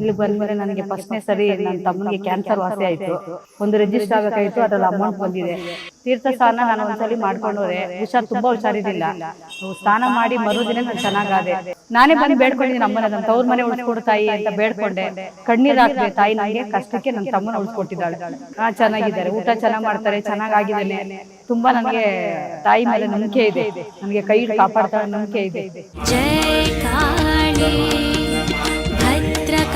ಇಲ್ಲಿ ಬಂದ್ಮೇಲೆ ನನಗೆ ಫಸ್ಟ್ನೇ ಸರಿ ನನ್ನ ತಮ್ಮನಿಗೆ ಕ್ಯಾನ್ಸರ್ ವಾಸಿ ಆಯ್ತು. ಒಂದು ರಿಜಿಸ್ಟರ್ ಆಗಬೇಕಾಯ್ತು ಅದ್ರಲ್ಲಿ ಅಮೌಂಟ್ ಬಂದಿದೆ. ತೀರ್ಥ ಸ್ನಾನ ನಾನು ಒಂದ್ಸಲಿ ಮಾಡ್ಕೊಂಡ್ರೆ ಹುಷಾರ್ ತುಂಬಾ ಹುಷಾರಿದಿಲ್ಲ ಸ್ನಾನ ಮಾಡಿ ಮರುದಿನ ನಾನು ಚೆನ್ನಾಗಾದೆ. ನಾನೇ ಬಂದು ಬೇಡ್ಕೊಂಡಿದ್ದೀನಿ ಅಮ್ಮನ ನನ್ನ ತವ್ರ ಮನೆ ಉಳಿಸ್ಕೊಡು ತಾಯಿ ಅಂತ ಬೇಡ್ಕೊಂಡೆ. ಕಣ್ಣೀರ್ ಹಾಕಿದೆ ತಾಯಿ ನನಗೆ ಕಷ್ಟಕ್ಕೆ ನನ್ನ ತಮ್ಮನ ಉಳಿಸ್ಕೊಟ್ಟಿದ್ದಾಳೆ. ಹಾ ಚೆನ್ನಾಗಿದ್ದಾರೆ. ಊಟ ಚೆನ್ನಾಗ್ ಮಾಡ್ತಾರೆ. ಚೆನ್ನಾಗಾಗಿದ್ದಾನೆ ತುಂಬಾ ನನಗೆ ತಾಯಿ ಮೇಲೆ ನಂಬಿಕೆ ಇದೆ. ನನಗೆ ಕೈ ಕಾಪಾಡ್ತಾರೆ ನಂಬಿಕೆ ಇದೆ.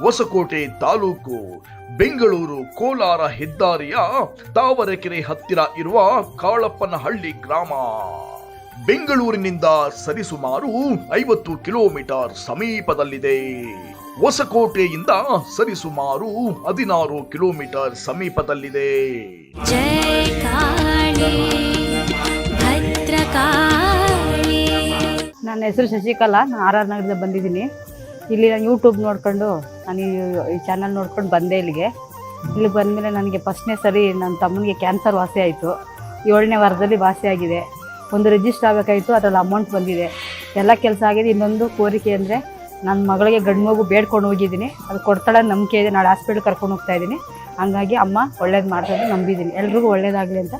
ಹೊಸಕೋಟೆ ತಾಲೂಕು ಬೆಂಗಳೂರು ಕೋಲಾರ ಹೆದ್ದಾರಿಯ ತಾವರೆಕೆರೆ ಹತ್ತಿರ ಇರುವ ಕಾಳಪ್ಪನಹಳ್ಳಿ ಗ್ರಾಮ. ಬೆಂಗಳೂರಿನಿಂದ ಸರಿಸುಮಾರು ಐವತ್ತು ಕಿಲೋಮೀಟರ್ ಸಮೀಪದಲ್ಲಿದೆ. ಹೊಸಕೋಟೆಯಿಂದ ಸರಿಸುಮಾರು ಹದಿನಾರು ಕಿಲೋಮೀಟರ್ ಸಮೀಪದಲ್ಲಿದೆ. ನನ್ನ ಹೆಸರು ಶಶಿಕಲಾ ನಾನು ಆರ್ ಆರ್ ನಗರದಿಂದ ಬಂದಿದ್ದೀನಿ. ಇಲ್ಲಿ ನಾನು ಯೂಟ್ಯೂಬ್ ನೋಡ್ಕೊಂಡು ನಾನು ಈ- ಚಾನಲ್ ನೋಡ್ಕೊಂಡು ಬಂದೆ ಇಲ್ಲಿಗೆ. ಇಲ್ಲಿ ಬಂದಮೇಲೆ ನನಗೆ ಫಸ್ಟ್ನೇ ಸರಿ ನನ್ನ ತಮ್ಮನಿಗೆ ಕ್ಯಾನ್ಸರ್ ವಾಸಿ ಆಯಿತು. ಏಳನೇ ವಾರದಲ್ಲಿ ವಾಸಿ ಆಗಿದೆ. ಒಂದು ರಿಜಿಸ್ಟರ್ ಆಗಬೇಕಾಯಿತು ಅದರಲ್ಲಿ ಅಮೌಂಟ್ ಬಂದಿದೆ. ಎಲ್ಲ ಕೆಲಸ ಆಗಿದೆ. ಇನ್ನೊಂದು ಕೋರಿಕೆ ಅಂದರೆ ನನ್ನ ಮಗಳಿಗೆ ಗಂಡು ಮಗು ಬೇಡ್ಕೊಂಡು ಹೋಗಿದ್ದೀನಿ. ಅದು ಕೊಡ್ತಾಳೆ ನಂಬಿಕೆ ಇದೆ. ನಾಳೆ ಹಾಸ್ಪಿಟ್ಲ್ ಕರ್ಕೊಂಡು ಹೋಗ್ತಾ ಇದ್ದೀನಿ. ಹಂಗಾಗಿ ಅಮ್ಮ ಒಳ್ಳೇದು ಮಾಡ್ತಾಯಿದ್ದು ನಂಬಿದ್ದೀನಿ. ಎಲ್ರಿಗೂ ಒಳ್ಳೇದಾಗಲಿ ಅಂತ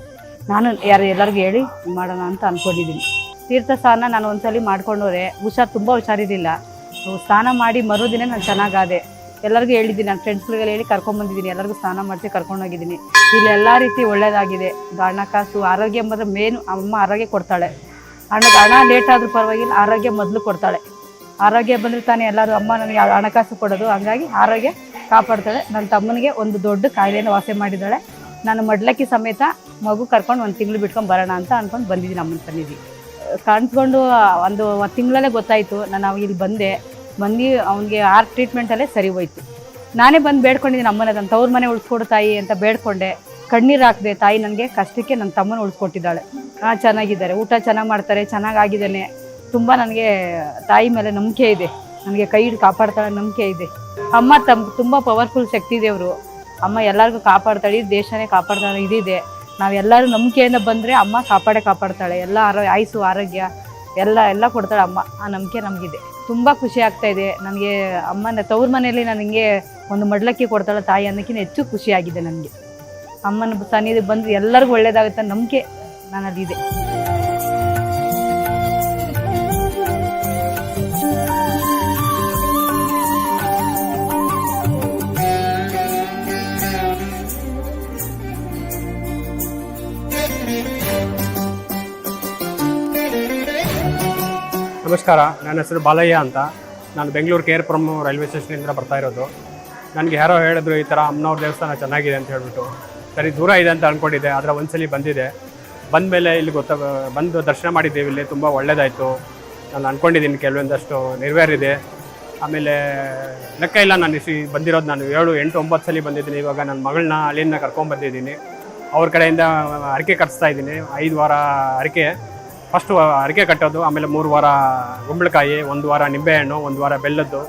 ನಾನು ಯಾರು ಎಲ್ಲರಿಗೂ ಹೇಳಿ ಮಾಡೋಣ ಅಂತ ಅಂದ್ಕೊಂಡಿದ್ದೀನಿ ತೀರ್ಥ ಸ್ನಾನ ನಾನು ಒಂದ್ಸಲಿ ಮಾಡ್ಕೊಂಡೋರೆ ಹುಷಾರ್, ತುಂಬ ಹುಷಾರಿರಲಿಲ್ಲ. ಸ್ನಾನ ಮಾಡಿ ಮರುದಿನ ನಾನು ಚೆನ್ನಾಗಾದೆ. ಎಲ್ಲರಿಗೂ ಹೇಳಿದ್ದೀನಿ ನನ್ನ ಫ್ರೆಂಡ್ಸ್ಗಳಿಗೆಲ್ಲ ಹೇಳಿ ಕರ್ಕೊಂಬಂದಿದ್ದೀನಿ ಎಲ್ಲರಿಗೂ ಸ್ನಾನ ಮಾಡಿಸಿ ಕರ್ಕೊಂಡೋಗಿದ್ದೀನಿ ಇಲ್ಲಿ ಎಲ್ಲ ರೀತಿ ಒಳ್ಳೆಯದಾಗಿದೆ ಹಣಕಾಸು ಆರೋಗ್ಯ ಮಾತ್ರ ಮೇನ್ ಅಮ್ಮ ಆರೋಗ್ಯ ಕೊಡ್ತಾಳೆ. ಹಣ ಹಣ ಲೇಟ್ ಆದರೂ ಪರವಾಗಿಲ್ಲ, ಆರೋಗ್ಯ ಮೊದಲು ಕೊಡ್ತಾಳೆ. ಆರೋಗ್ಯ ಬಂದರೆ ತಾನೇ ಎಲ್ಲರೂ, ಅಮ್ಮ, ನನಗೆ ಹಣಕಾಸು ಕೊಡೋದು. ಹಂಗಾಗಿ ಆರೋಗ್ಯ ಕಾಪಾಡ್ತಾಳೆ. ನನ್ನ ತಮ್ಮನಿಗೆ ಒಂದು ದೊಡ್ಡ ಕಾಯಿಲೆಯನ್ನು ವಾಸೆ ಮಾಡಿದ್ದಾಳೆ. ನಾನು ಮಡ್ಲಕ್ಕಿ ಸಮೇತ ಮಗು ಕರ್ಕೊಂಡು ಒಂದು ತಿಂಗಳು ಬಿಟ್ಕೊಂಡು ಬರೋಣ ಅಂತ ಅಂದ್ಕೊಂಡು ಬಂದಿದ್ದೀನಿ ಅಮ್ಮನ ಸನ್ನಿಧಿ. ಕಾಣಿಸ್ಕೊಂಡು ಒಂದು ತಿಂಗಳಲ್ಲೇ ಗೊತ್ತಾಯಿತು. ನಾನು ಇಲ್ಲಿ ಬಂದೆ. ಬಂದು ಅವನಿಗೆ ಆರ್ ಟ್ರೀಟ್ಮೆಂಟಲ್ಲೇ ಸರಿ ಹೋಯ್ತು. ನಾನೇ ಬಂದು ಬೇಡ್ಕೊಂಡಿದ್ದೀನಿ, ಅಮ್ಮನ ನನ್ನ ತವ್ರ ಮನೆ ಉಳಿಸ್ಕೊಡು ತಾಯಿ ಅಂತ ಬೇಡ್ಕೊಂಡೆ. ಕಣ್ಣೀರು ಹಾಕಿದೆ ತಾಯಿ ನನಗೆ ಕಷ್ಟಕ್ಕೆ ನನ್ನ ತಮ್ಮನ ಉಳಿಸ್ಕೊಟ್ಟಿದ್ದಾಳೆ. ಹಾಂ ಚೆನ್ನಾಗಿದ್ದಾರೆ, ಊಟ ಚೆನ್ನಾಗಿ ಮಾಡ್ತಾರೆ, ಚೆನ್ನಾಗಾಗಿದ್ದಾನೆ. ತುಂಬ ನನಗೆ ತಾಯಿ ಮೇಲೆ ನಂಬಿಕೆ ಇದೆ. ನನಗೆ ಕೈ ಹಿಡ್ದು ಕಾಪಾಡ್ತಾಳೆ ನಂಬಿಕೆ ಇದೆ. ಅಮ್ಮ ತಮ್ಮ ತುಂಬ ಪವರ್ಫುಲ್ ಶಕ್ತಿ ದೇವರು ಅಮ್ಮ ಎಲ್ಲರಿಗೂ ಕಾಪಾಡ್ತಾಳೆ, ಈ ದೇಶನೇ ಕಾಪಾಡ್ತಾಳೆ, ಇದಿದೆ. ನಾವೆಲ್ಲರೂ ನಂಬಿಕೆಯಿಂದ ಬಂದರೆ ಅಮ್ಮ ಕಾಪಾಡೇ ಕಾಪಾಡ್ತಾಳೆ. ಎಲ್ಲ ಆರೋ ಆಯುಸು ಆರೋಗ್ಯ ಎಲ್ಲ ಎಲ್ಲ ಕೊಡ್ತಾಳೆ ಅಮ್ಮ. ಆ ನಂಬಿಕೆ ನಮಗಿದೆ. ತುಂಬ ಖುಷಿ ಆಗ್ತಾ ಇದೆ. ನನಗೆ ಅಮ್ಮನ, ತವ್ರ ಮನೆಯಲ್ಲಿ ನನಗೆ ಒಂದು ಮಡ್ಲಕ್ಕಿ ಕೊಡ್ತಾಳೆ ತಾಯಿ ಅನ್ನೋಕ್ಕಿಂತ ಹೆಚ್ಚು ಖುಷಿಯಾಗಿದೆ ನನಗೆ. ಅಮ್ಮನ ಸನ್ನಿಧಿ ಬಂದು ಎಲ್ಲರಿಗೂ ಒಳ್ಳೇದಾಗುತ್ತೆ ನಂಬಿಕೆ ನನ್ನಲ್ಲಿದೆ. ನಮಸ್ಕಾರ. ನನ್ನ ಹೆಸರು ಬಾಲಯ್ಯ ಅಂತ. ನಾನು Bengaluru K R Puram railway ಸ್ಟೇಷನಿಂದ ಬರ್ತಾ ಇರೋದು. ನನಗೆ ಯಾರೋ ಹೇಳಿದ್ರು ಈ ಥರ ಅಮ್ಮನವ್ರ ದೇವಸ್ಥಾನ ಚೆನ್ನಾಗಿದೆ ಅಂತ ಹೇಳಿಬಿಟ್ಟು. ಸರಿ, ದೂರ ಇದೆ ಅಂತ ಅಂದ್ಕೊಂಡಿದ್ದೆ ಆದರೆ ಒಂದ್ಸಲಿ ಬಂದಿದೆ. ಬಂದ ಮೇಲೆ ಇಲ್ಲಿ ಗೊತ್ತ, ಬಂದು ದರ್ಶನ ಮಾಡಿದ್ದೇವೆ ಇಲ್ಲಿ, ತುಂಬ ಒಳ್ಳೆಯದಾಯಿತು ನಾನು ಅಂದ್ಕೊಂಡಿದ್ದೀನಿ ಕೆಲವೊಂದಷ್ಟು ನೆರವೇರಿದೆ. ಆಮೇಲೆ ಲೆಕ್ಕ ಇಲ್ಲ ನಾನು ಇಸಿ ಬಂದಿರೋದು ನಾನು. ಏಳು, ಎಂಟು, ಒಂಬತ್ತು ಸಲ ಬಂದಿದ್ದೀನಿ. ಇವಾಗ ನನ್ನ ಮಗಳನ್ನ ಅಲ್ಲಿಂದ ಕರ್ಕೊಂಡ್ಬಂದಿದ್ದೀನಿ ಅವ್ರ ಕಡೆಯಿಂದ ಅರಿಕೆ ಕಟ್ಸ್ತಾ ಇದ್ದೀನಿ. ಐದು ವಾರ ಅರಿಕೆ. ಫಸ್ಟು ಅಡಿಕೆ ಕಟ್ಟೋದು, ಆಮೇಲೆ ಮೂರು ವಾರ ಗುಂಬಳಕಾಯಿ ಒಂದು ವಾರ ನಿಂಬೆಹಣ್ಣು, ಒಂದು ವಾರ ಬೆಲ್ಲದ್ದು.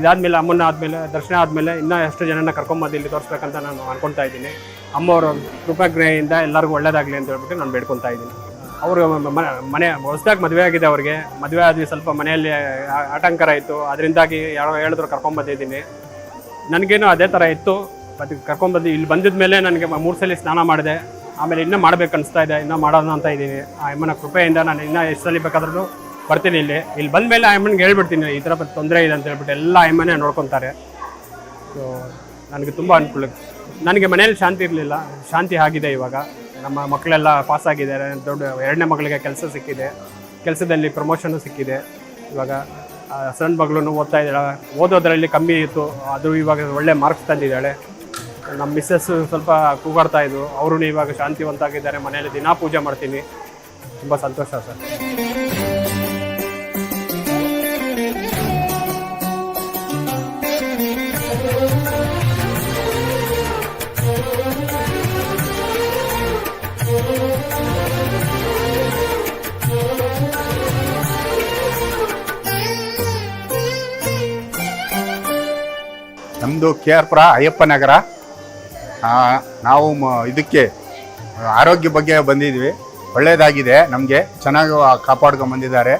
ಇದಾದಮೇಲೆ ಅಮ್ಮನ ಆದಮೇಲೆ, ದರ್ಶನ ಆದಮೇಲೆ ಇನ್ನೂ ಎಷ್ಟು ಜನನ ಕರ್ಕೊಂಬಂದು ಇಲ್ಲಿ ತೋರಿಸ್ಬೇಕಂತ ನಾನು ಅನ್ಕೊತಾ ಇದ್ದೀನಿ. ಅಮ್ಮವರು ಕೃಪಾಗ್ರಹಿಯಿಂದ ಎಲ್ಲರಿಗೂ ಒಳ್ಳೇದಾಗಲಿ ಅಂತ ಹೇಳ್ಬಿಟ್ಟು ನಾನು ಬೇಡ್ಕೊತಾ ಇದ್ದೀನಿ. ಅವರು ಮನೆ, ಹೊಸದಾಗಿ ಮದುವೆ ಆಗಿದೆ ಅವ್ರಿಗೆ. ಮದುವೆ ಆದ್ವಿ ಸ್ವಲ್ಪ ಮನೆಯಲ್ಲಿ ಆಟಂಕರ ಇತ್ತು. ಅದರಿಂದಾಗಿ ಯಾರೋ ಹೇಳಿದ್ರು ಕರ್ಕೊಂಬಂದಿದ್ದೀನಿ ನನಗೇನು ಅದೇ ಥರ ಇತ್ತು. ಮತ್ತು ಕರ್ಕೊಂಬಂದು ಇಲ್ಲಿ ಬಂದಿದ್ದ ಮೇಲೆ ನನಗೆ ಮೂರು ಸಲ ಸ್ನಾನ ಮಾಡಿದೆ. ಆಮೇಲೆ ಇನ್ನೂ ಮಾಡ್ಬೇಕು ಅನಿಸ್ತಾ ಇದೆ, ಇನ್ನೂ ಮಾಡೋಣ ಅಂತ ಇದ್ದೀನಿ. ಆ ಅಮ್ಮನ ಕೃಪೆಯಿಂದ ನಾನು ಇನ್ನೂ ಎಷ್ಟಲ್ಲಿ ಬೇಕಾದ್ರೂ ಬರ್ತೀನಿ ಇಲ್ಲಿ. ಇಲ್ಲಿ ಬಂದ ಮೇಲೆ ಆ ಅಮ್ಮನಿಗೆ ಹೇಳ್ಬಿಡ್ತೀನಿ, ಈ ಥರ ತೊಂದರೆ ಇದೆ ಅಂತ ಹೇಳ್ಬಿಟ್ಟು ಎಲ್ಲ ಅಮ್ಮನೇ ನೋಡ್ಕೊತಾರೆ. ಸೊ ನನಗೆ ತುಂಬ ಅನುಕೂಲ. ನನಗೆ ಮನೇಲಿ ಶಾಂತಿ ಇರಲಿಲ್ಲ, ಶಾಂತಿ ಆಗಿದೆ ಇವಾಗ. ನಮ್ಮ ಮಕ್ಕಳೆಲ್ಲ ಪಾಸ್ ಆಗಿದ್ದಾರೆ, ದೊಡ್ಡ ಎರಡನೇ ಮಗಳಿಗೆ ಕೆಲಸ ಸಿಕ್ಕಿದೆ, ಕೆಲಸದಲ್ಲಿ ಪ್ರಮೋಷನು ಸಿಕ್ಕಿದೆ. ಇವಾಗ ಸಣ್ಣ ಮಗಳು ಓದ್ತಾ ಇದ್ದಾಳೆ, ಓದೋದ್ರಲ್ಲಿ ಕಮ್ಮಿ ಇತ್ತು, ಅದು ಇವಾಗ ಒಳ್ಳೆ ಮಾರ್ಕ್ಸ್ ತಂದಿದ್ದಾಳೆ. ನಮ್ಮ ಮಿಸ್ಸಸ್ ಸ್ವಲ್ಪ ಕೂಗಾಡ್ತಾ ಇದ್ದರು ಅವರು ಇವಾಗ ಶಾಂತಿವಂತಾಗಿದ್ದಾರೆ ಮನೆಯಲ್ಲಿ ದಿನಾ ಪೂಜೆ ಮಾಡ್ತೀನಿ. ತುಂಬ ಸಂತೋಷ ಸರ್. ನಮ್ಮದು ಕೆ ಆರ್ ಪುರ ಅಯ್ಯಪ್ಪ ನಗರ. ನಾವು ಇದಕ್ಕೆ ಆರೋಗ್ಯ ಬಗ್ಗೆ ಬಂದಿದ್ವಿ. ಒಳ್ಳೆಯದಾಗಿದೆ ನಮಗೆ. ಚೆನ್ನಾಗಿ ಕಾಪಾಡ್ಕೊಂಡು ಬಂದಿದ್ದಾರೆ.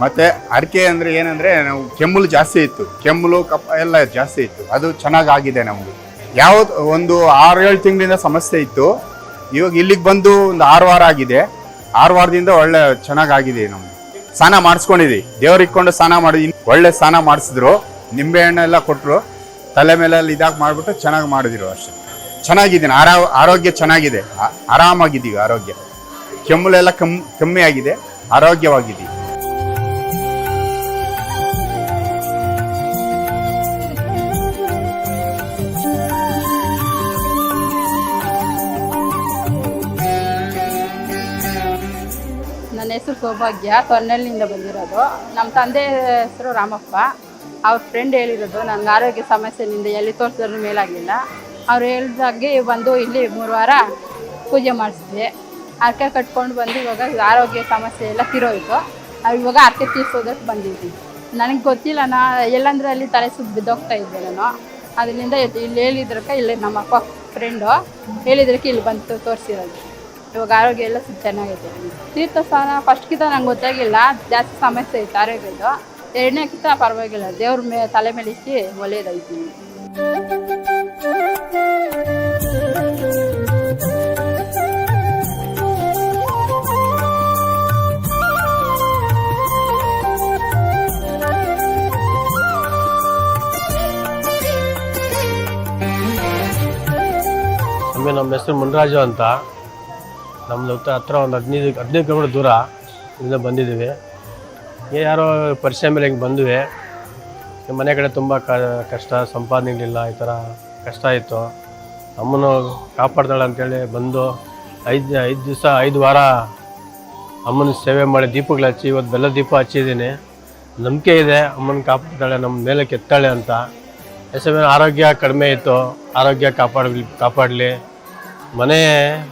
ಮತ್ತು ಅಡಿಕೆ ಅಂದರೆ ಏನಂದರೆ, ನಾವು ಕೆಮ್ಮಲು ಜಾಸ್ತಿ ಇತ್ತು. ಕೆಮ್ಮಲು, ಕಪ್ಪ ಎಲ್ಲ ಜಾಸ್ತಿ ಇತ್ತು. ಅದು ಚೆನ್ನಾಗಾಗಿದೆ ನಮಗೆ. ಯಾವುದು, ಒಂದು ಆರು ಏಳು ತಿಂಗಳಿಂದ ಸಮಸ್ಯೆ ಇತ್ತು. ಇವಾಗ ಇಲ್ಲಿಗೆ ಬಂದು ಒಂದು ಆರು ವಾರ ಆಗಿದೆ. ಆರು ವಾರದಿಂದ ಒಳ್ಳೆ ಚೆನ್ನಾಗಾಗಿದೆ ನಮಗೆ ಸ್ನಾನ ಮಾಡಿಸ್ಕೊಂಡಿದ್ವಿ. ದೇವ್ರು ಇಟ್ಕೊಂಡು ಸ್ನಾನ ಮಾಡಿ ಒಳ್ಳೆ ಸ್ನಾನ ಮಾಡಿಸಿದ್ರು. ನಿಂಬೆ ಹಣ್ಣೆಲ್ಲ ಕೊಟ್ಟರು ತಲೆ ಮೇಲೆಲ್ಲ ಇದಾಗಿ ಮಾಡಿಬಿಟ್ಟು ಚೆನ್ನಾಗಿ ಮಾಡಿದ್ರು ಅಷ್ಟೇ. ಚೆನ್ನಾಗಿದ್ದೀನಿ. ಆರಾ, ಆರೋಗ್ಯ ಚೆನ್ನಾಗಿದೆ. ಆರಾಮಾಗಿದ್ದೀವಿ ಆರೋಗ್ಯ. ಕೆಮ್ಮಲೆಲ್ಲ ಕಮ್ ಕಮ್ಮಿ ಆಗಿದೆ ಆರೋಗ್ಯವಾಗಿದ್ದೀವಿ. ನನ್ನ ಹೆಸರು ಸೌಭಾಗ್ಯ. ತೊನ್ನಳ್ಳಿಯಿಂದ ಬಂದಿರೋದು. ನಮ್ಮ ತಂದೆ ಹೆಸರು ರಾಮಪ್ಪ. ಅವ್ರ ಫ್ರೆಂಡ್ ಹೇಳಿರೋದು ನನಗೆ ಆರೋಗ್ಯ ಸಮಸ್ಯೆಯಿಂದ ಎಲ್ಲಿ ತೋರಿಸಿದ್ರು ಮೇಲಾಗಲಿಲ್ಲ ಅವ್ರು ಹೇಳ್ದಾಗೆ ಬಂದು ಇಲ್ಲಿ ಮೂರು ವಾರ ಪೂಜೆ ಮಾಡಿಸಿದ್ವಿ. ಅರ್ಕೆ ಕಟ್ಕೊಂಡು ಬಂದು ಇವಾಗ ಆರೋಗ್ಯ ಸಮಸ್ಯೆ ಎಲ್ಲ ತಿರೋಯ್ತು. ನಾವು ಇವಾಗ ಅರ್ಕೆ ತೀರ್ಸೋದಕ್ಕೆ ಬಂದಿದ್ವಿ. ನನಗೆ ಗೊತ್ತಿಲ್ಲ ನಾ ಎಲ್ಲಂದ್ರೆ ಅಲ್ಲಿ ತಲೆ ಸುತ್ತ ಬಿದ್ದೋಗ್ತಾ ಇದ್ದೆ ನಾನು. ಅದರಿಂದ ಇಲ್ಲಿ ಹೇಳಿದ್ರಕ್ಕೆ, ಇಲ್ಲಿ ನಮ್ಮ ಅಪ್ಪ ಫ್ರೆಂಡು ಹೇಳಿದ್ರಕ್ಕೆ ಇಲ್ಲಿ ಬಂದು ತೋರಿಸಿರೋದು. ಇವಾಗ ಆರೋಗ್ಯ ಎಲ್ಲ ಸ್ವಲ್ಪ ಚೆನ್ನಾಗಿದೆ ತೀರ್ಥ ಸ್ನಾನ ಫಸ್ಟ್ಗಿಂತ ನಂಗೆ ಗೊತ್ತಾಗಿಲ್ಲ, ಜಾಸ್ತಿ ಸಮಸ್ಯೆ ಇತ್ತು ಆರೋಗ್ಯದ್ದು. ಎರಡನೇಕ್ಕಿಂತ ಪರವಾಗಿಲ್ಲ, ದೇವ್ರ ಮೇ ತಲೆ ಮೇಲೆ ಒಳ್ಳೇದೈತಿ ಹೆಸರು ಮುನ್ರಾಜು ಅಂತ ನಮ್ಮದು ಹತ್ರ ಒಂದು ಹದಿನೈದು ಹದಿನೈದು ಕಿಲೋಮೀಟರ್ ದೂರ ಇಲ್ಲಿಂದ ಬಂದಿದ್ದೀವಿ. ಏ ಯಾರೋ ಪರಿಚಯ ಮೇಲೆ ಹಿಂಗೆ ಬಂದ್ವಿ. ಮನೆ ಕಡೆ ತುಂಬ ಕಷ್ಟ ಸಂಪಾದನೆ ಇರಲಿಲ್ಲ ಈ ಥರ ಕಷ್ಟ ಇತ್ತು. ಅಮ್ಮನು ಕಾಪಾಡ್ತಾಳೆ ಅಂತೇಳಿ ಬಂದು ಐದು ಐದು ದಿವಸ, ಐದು ವಾರ ಅಮ್ಮನ ಸೇವೆ ಮಾಡಿ ದೀಪಗಳು ಹಚ್ಚಿ ಇವತ್ತು ಬೆಲ್ಲ ದೀಪ ಹಚ್ಚಿದ್ದೀನಿ. ನಂಬಿಕೆ ಇದೆ, ಅಮ್ಮನ ಕಾಪಾಡ್ತಾಳೆ ನಮ್ಮ ಮೇಲೆ ಕೆತ್ತಾಳೆ ಅಂತ. ಎಸ್ ಆರೋಗ್ಯ ಕಡಿಮೆ ಇತ್ತು. ಆರೋಗ್ಯ ಕಾಪಾಡಲಿ ಕಾಪಾಡಲಿ. ಮನೆ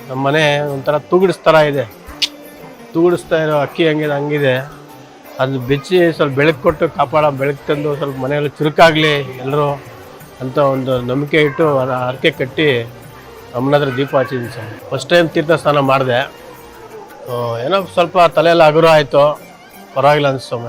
ನಮ್ಮ ಮನೆ ಒಂಥರ ತೂಗಿಡಿಸ್ತರ ಇದೆ. ತೂಗಿಡಿಸ್ತಾ ಇರೋ ಅಕ್ಕಿ ಹಂಗಿದೆ ಹಂಗಿದೆ. ಅದು ಬಿಚ್ಚಿ ಸ್ವಲ್ಪ ಬೆಳಕು ಕೊಟ್ಟು ಕಾಪಾಡ, ಬೆಳಕು ತಂದು ಸ್ವಲ್ಪ ಮನೆಯಲ್ಲಿ ಚುರುಕಾಗಲಿ ಎಲ್ಲರೂ ಅಂತ ಒಂದು ನಂಬಿಕೆ ಇಟ್ಟು ಹರಕೆ ಕಟ್ಟಿ ಅಮ್ಮನ ಹತ್ರ ದೀಪ ಹಚ್ಚಿದ್ದೀನಿ ಸರ್. ಫಸ್ಟ್ ಟೈಮ್ ತೀರ್ಥ ಸ್ನಾನ ಮಾಡಿದೆ. ಏನೋ ಸ್ವಲ್ಪ ತಲೆಯಲ್ಲಿ ಹಗುರ ಆಯಿತು. ಪರವಾಗಿಲ್ಲ ಅನಿಸ್ತಮ್ಮ